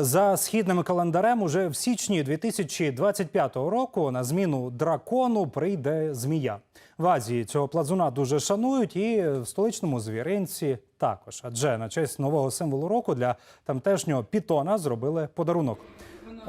За східним календарем, уже в січні 2025 року на зміну дракону прийде змія. В Азії цього плазуна дуже шанують, і в столичному звіринці також. Адже на честь нового символу року для тамтешнього пітона зробили подарунок.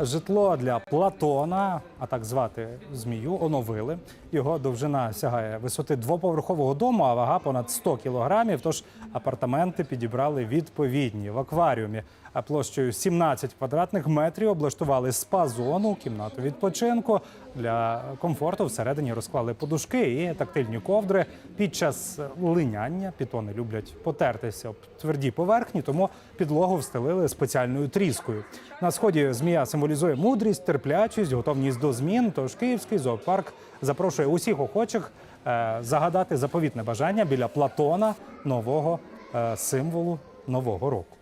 Житло для Платона, а так звати змію, оновили. Його довжина сягає висоти двоповерхового дому, а вага понад 100 кілограмів. Тож апартаменти підібрали відповідні в акваріумі. А площею 17 квадратних метрів облаштували спа-зону, кімнату відпочинку. Для комфорту всередині розклали подушки і тактильні ковдри. Під час линяння пітони люблять потертися об тверді поверхні, тому підлогу встелили спеціальною тріскою. На сході змія символізує мудрість, терплячість, готовність до змін. Тож київський зоопарк запрошує усіх охочих е, загадати заповітне бажання біля Платона, нового е, символу нового року.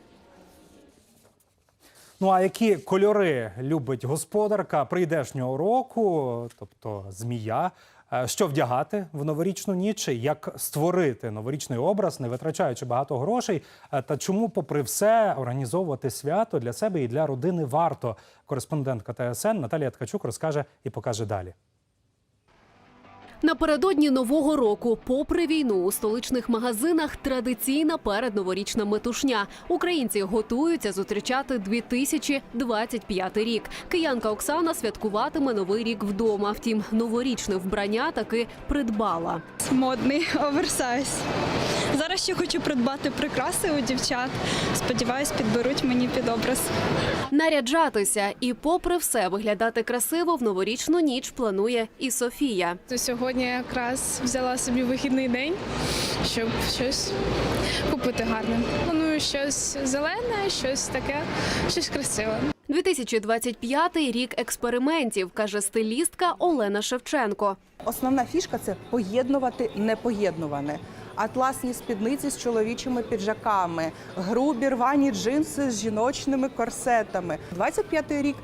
Ну а які кольори любить господарка прийдешнього року, тобто змія? Е, Що вдягати в новорічну ніч? Як створити новорічний образ, не витрачаючи багато грошей? Е, Та чому, попри все, організовувати свято для себе і для родини варто? Кореспондентка ТСН Наталія Ткачук розкаже і покаже далі. Напередодні нового року, попри війну, у столичних магазинах традиційна передноворічна метушня. Українці готуються зустрічати 2025 рік. Киянка Оксана святкуватиме новий рік вдома. Втім, новорічне вбрання таки придбала. модний оверсайз. Зараз ще хочу придбати прикраси у дівчат. Сподіваюсь, підберуть мені під образ. Наряджатися і, попри все, виглядати красиво в новорічну ніч планує і Софія. То сьогодні якраз взяла собі вихідний день, щоб щось купити гарне. Планую щось зелене, щось таке, щось красиве. 2025 рік експериментів, каже стилістка Олена Шевченко. Основна фішка це поєднувати непоєднуване. Атласні спідниці з чоловічими піджаками, грубі рвані джинси з жіночними корсетами. 25-й рік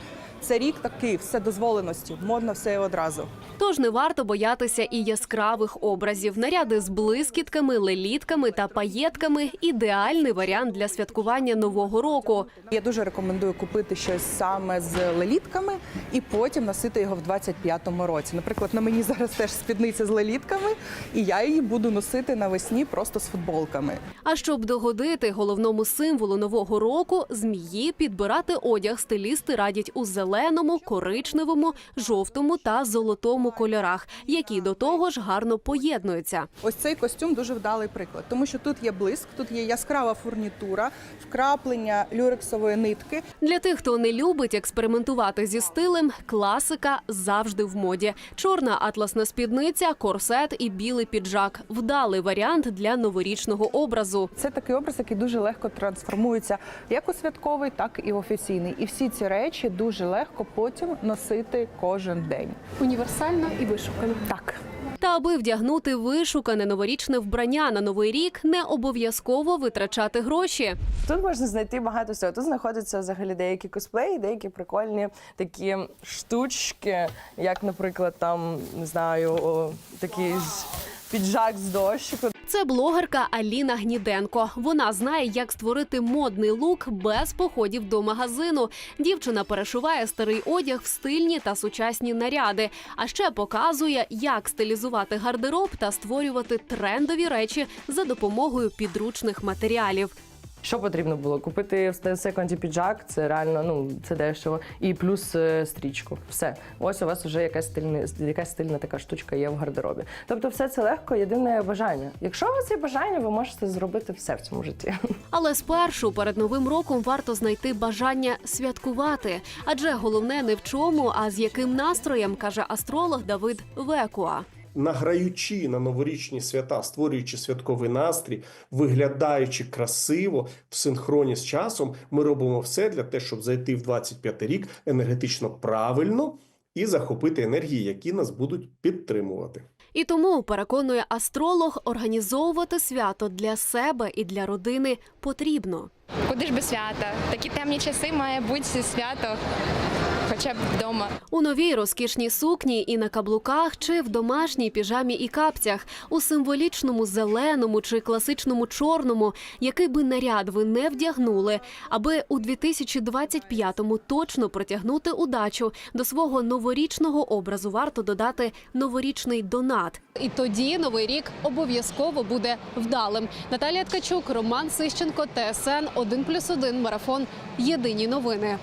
це рік такий вседозволеності, модно все одразу. Тож не варто боятися і яскравих образів. Наряди з блискітками, лелітками та паєтками ідеальний варіант для святкування нового року. Я дуже рекомендую купити щось саме з лелітками і потім носити його в 25-му році. Наприклад, на мені зараз теж спідниця з лелітками, і я її буду носити навесні просто з футболками. А щоб догодити головному символу нового року, змії підбирати одяг стилісти радять у зеленому, коричневому, жовтому та золотому кольорах, які до того ж гарно поєднуються. Ось цей костюм дуже вдалий приклад, тому що тут є блиск, тут є яскрава фурнітура, вкраплення люрексової нитки. Для тих, хто не любить експериментувати зі стилем, класика завжди в моді. Чорна атласна спідниця, корсет і білий піджак вдалий варіант для новорічного образу. Це такий образ, який дуже легко трансформується як у святковий, так і в офіційний. І всі ці речі дуже легко потім носити кожен день. Універсально і вишукано. Так. Та аби вдягнути вишукане новорічне вбрання на новий рік, не обов'язково витрачати гроші. Тут можна знайти багато всього. Тут знаходяться взагалі деякі косплеї, деякі прикольні такі штучки, як, наприклад, там не знаю, о, такий ж піджак з дощику. Це блогерка Аліна Гніденко. Вона знає, як створити модний лук без походів до магазину. Дівчина перешиває старий одяг в стильні та сучасні наряди, а ще показує, як стилізувати гардероб та створювати трендові речі за допомогою підручних матеріалів. Що потрібно було? Купити в секонді піджак, це реально ну це дешево, і плюс е, стрічку. Все, ось у вас вже якась стильна, якась стильна така штучка є в гардеробі. Тобто, все це легко, єдине бажання. Якщо у вас є бажання, ви можете зробити все в цьому житті. Але спершу перед новим роком варто знайти бажання святкувати, адже головне не в чому, а з яким настроєм каже астролог Давид Векуа. Награючи на новорічні свята, створюючи святковий настрій, виглядаючи красиво в синхроні з часом, ми робимо все для того, щоб зайти в 25 рік енергетично правильно і захопити енергії, які нас будуть підтримувати. І тому переконує астролог, організовувати свято для себе і для родини потрібно. Куди ж без свята? Такі темні часи має бути свято. Хоча б вдома. У новій розкішній сукні і на каблуках, чи в домашній піжамі і капцях, у символічному зеленому чи класичному чорному, який би наряд ви не вдягнули, аби у 2025-му точно протягнути удачу до свого новорічного образу, варто додати новорічний донат. І тоді новий рік обов'язково буде вдалим. Наталія Ткачук, Роман Сищенко, ТСН 1+,1 марафон. Єдині новини.